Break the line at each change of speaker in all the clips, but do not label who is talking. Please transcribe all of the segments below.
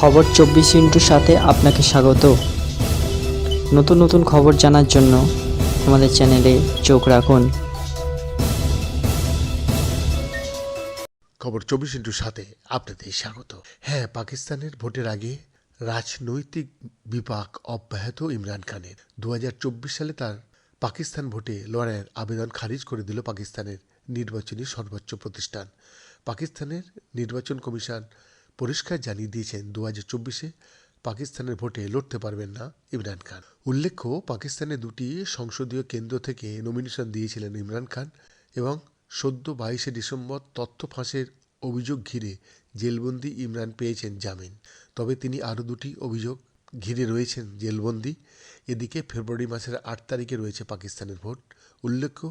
খবর চব্বিশ ইন্টুর সাথে আপনাকে স্বাগত। নতুন নতুন খবর জানার জন্য আমাদের চ্যানেলে চোখ রাখুন।
খবর চব্বিশ ইন্টুর সাথে আপনাদের স্বাগত। হ্যাঁ পাকিস্তানের ভোটের আগে রাজনৈতিক বিপাক অব্যাহত ইমরান খানের। দু হাজার চব্বিশ সালে তার পাকিস্তান ভোটে লড়াইয়ের আবেদন খারিজ করে দিল পাকিস্তানের নির্বাচনী সর্বোচ্চ প্রতিষ্ঠান। পাকিস্তানের নির্বাচন কমিশন পরিষ্কার জানিয়ে দিয়েছেন, দু হাজার চব্বিশে পাকিস্তানের ভোটে লড়তে পারবেন না ইমরান খান। উল্লেখ্য পাকিস্তানের দুটি সংসদীয় কেন্দ্র থেকে নমিনেশন দিয়েছিলেন ইমরান খান এবং সদ্য বাইশে ডিসেম্বর তথ্য ফাঁসের অভিযোগ ঘিরে জেলবন্দি ইমরান পেয়েছেন জামিন। তবে তিনি আরও দুটি অভিযোগ ঘিরে রয়েছেন জেলবন্দি। এদিকে ফেব্রুয়ারি মাসের আট তারিখে রয়েছে পাকিস্তানের ভোট। উল্লেখ্য,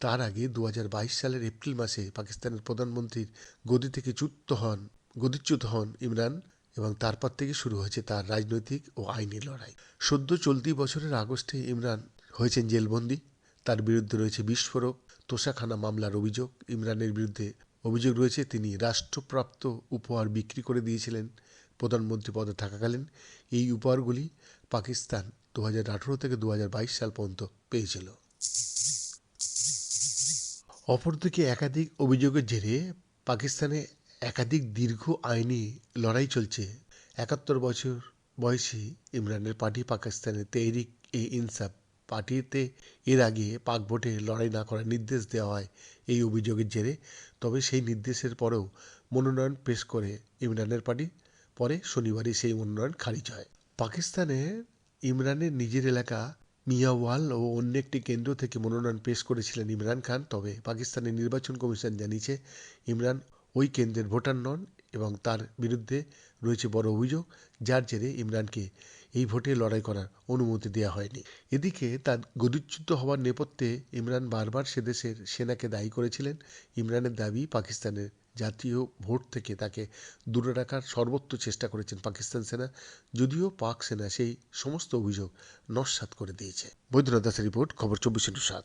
তার আগে দু হাজার বাইশ সালের এপ্রিল মাসে পাকিস্তানের প্রধানমন্ত্রীর গদি থেকে চ্যুত হন গদিচ্যুত হন ইমরান এবং তারপর থেকে শুরু হয়েছে তার রাজনৈতিক ও আইনি লড়াই। সদ্য চলতি বছরের আগস্টে ইমরান হয়েছেন জেলবন্দি। তার বিরুদ্ধে রয়েছে বিস্ফোরক, তোষাখানা মামলার অভিযোগ। ইমরানের বিরুদ্ধে অভিযোগ রয়েছে, তিনি রাষ্ট্রপ্রাপ্ত উপহার বিক্রি করে দিয়েছিলেন, প্রধানমন্ত্রী পদে থাকাকালীন। এই উপহারগুলি পাকিস্তান দু হাজার আঠারো থেকে দু হাজার বাইশ সাল পর্যন্ত পেয়েছিল। অপরদিকে একাধিক অভিযোগের জেরে পাকিস্তানে একাধিক দীর্ঘ আইনি লড়াই চলছে। একাত্তর বছর বয়সী ইমরানের পার্টি পাকিস্তানের তেহরিক এ ইনসাফ পার্টিতে এর আগে পাক ভোটে লড়াই না করার নির্দেশ দেওয়া হয় এই অভিযোগের জেরে। তবে সেই নির্দেশের পরেও মনোনয়ন পেশ করে ইমরানের পার্টি। পরে শনিবারই সেই মনোনয়ন খারিজ হয়। পাকিস্তানে ইমরানের নিজের এলাকা মিয়াওয়াল ও অন্য একটি কেন্দ্র থেকে মনোনয়ন পেশ করেছিলেন ইমরান খান। তবে পাকিস্তানের নির্বাচন কমিশন জানিয়েছে, ইমরান ওই কেন্দ্রের ভোটার নন এবং তার বিরুদ্ধে রয়েছে বড় অভিযোগ, যার জেরে ইমরানকে এই ভোটে লড়াই করার অনুমতি দেওয়া হয়নি। এদিকে তার গদিচ্যুত হওয়ার নেপথ্যে ইমরান বারবার সে দেশের সেনাকে দায়ী করেছিলেন। ইমরানের দাবি, পাকিস্তানের জাতীয় ভোট থেকে তাকে দূরে রাখার সর্বোচ্চ চেষ্টা করেছেন পাকিস্তান সেনা, যদিও পাক সেনা সেই সমস্ত অভিযোগ নস্যাৎ করে দিয়েছে। বৈদ্যনাথ দাসের রিপোর্ট, খবর চব্বিশ ইন্টু সাত।